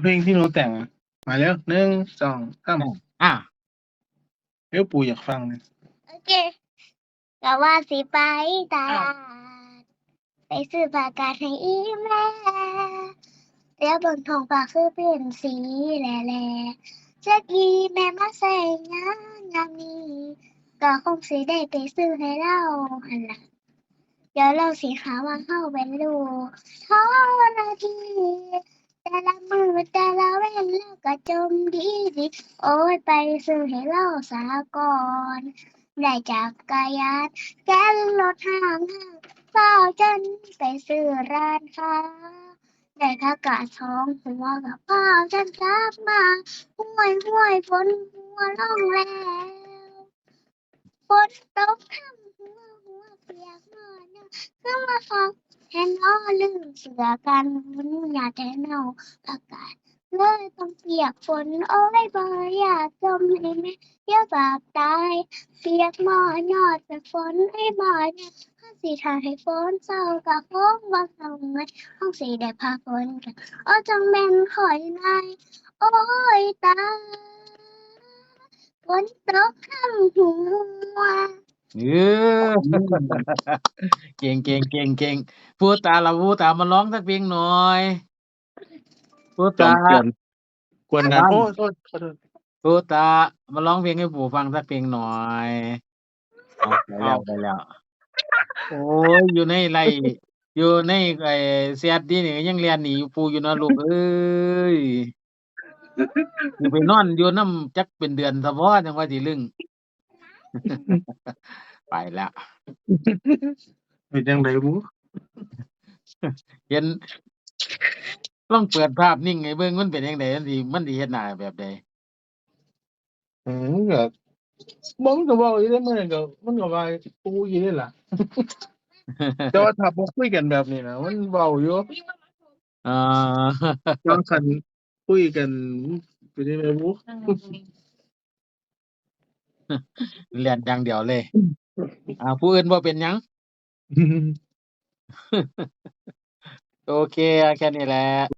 เพลงที่หนูแต่งอะมาแล้วหนึ่งสองสามอะเดี๋ยวปู่อยากฟังเนี่ยโอเคก็ว่าสิไปตลาดไปซื้อปากกาให้อีแม่เดี๋ยวเบนทองฟ้าคือเป็นสีแหล่ๆจะกีแม่มาใส่งานงานนี้ก็คงสิได้ไปซื้อให้เราหันละเดี๋ยวเราสิหาว่าเฮาเป็นลูกท้อนาที นแล้วก็จมดีดีๆโอ้ยไปซื้อให้เราสาก่อนได้จากกายานแก้รถห้างห้างเฝ้าจนไปซื้อร้านค้าได้ค่ากาท้องหัวกับพ่อจนกลับมาห้วยห้วยฝนหัวลงแล้วฝนตกทำหัวหัวเปียกหมอนเนาะก็มาฟังแทนอ้อลืมเสือกันวุ่นอยากแต่เนาอากาศ เลยต้องเปียกฝนโอ้ยบ่อยากจมให้แม่เดี๋ยวบาปตายเปียกหมอนอดแต่ฝนให้หมอนข้าสีทาให้ฝนเศร้ากับพงว่าเศร้าไงห้องสีได้พาฝนกันโอ้จังแม่นข่อยนายโอ้ยตายฝนตกข้างหัวเออเก่งเก่งเก่งเก่งพูดตาละพูดตามาร้องสักเพลงหน่อย พูดจอตามเกวนกวนกันบ้านโอ้โทษขอโทษพูดตามาร้องเพลงให้ปู่ฟังสักเพลงหน่อยเอาไปแล้วไปแล้วโอ้ยอยู่ในไรอยู่ในไอ้เสียดดีนี่ยังเรียนหนีอยู่ปู่อยู่เนาะลูกเอ้ยอย่าไปนอนอยู่น้ำจักเป็นเดือนซะบ่จังว่าสิลึง ไปแล้ว เป็นยังไงบูเห็น ลองเปิดภาพนิ่งให้เบิ่งมันเป็นจังไดมันสิมันสิเฮ็ดหน้าแบบใดอืมก็บ่มันก็เว้าอยู่ได้มื้อนั้นก็มันก็ว่าปู่อยู่นี่ล่ะ แต่ว่าถ้าบ่คุยกันแบบนี้นะมันเว้าอยู่เอ่อตอนคันคุยกันเป็นยังไงบูเรียนอย่างเดียวเลย อ่า ผู้อื่นบ่เป็นหยัง โอเค แค่นี้แหละ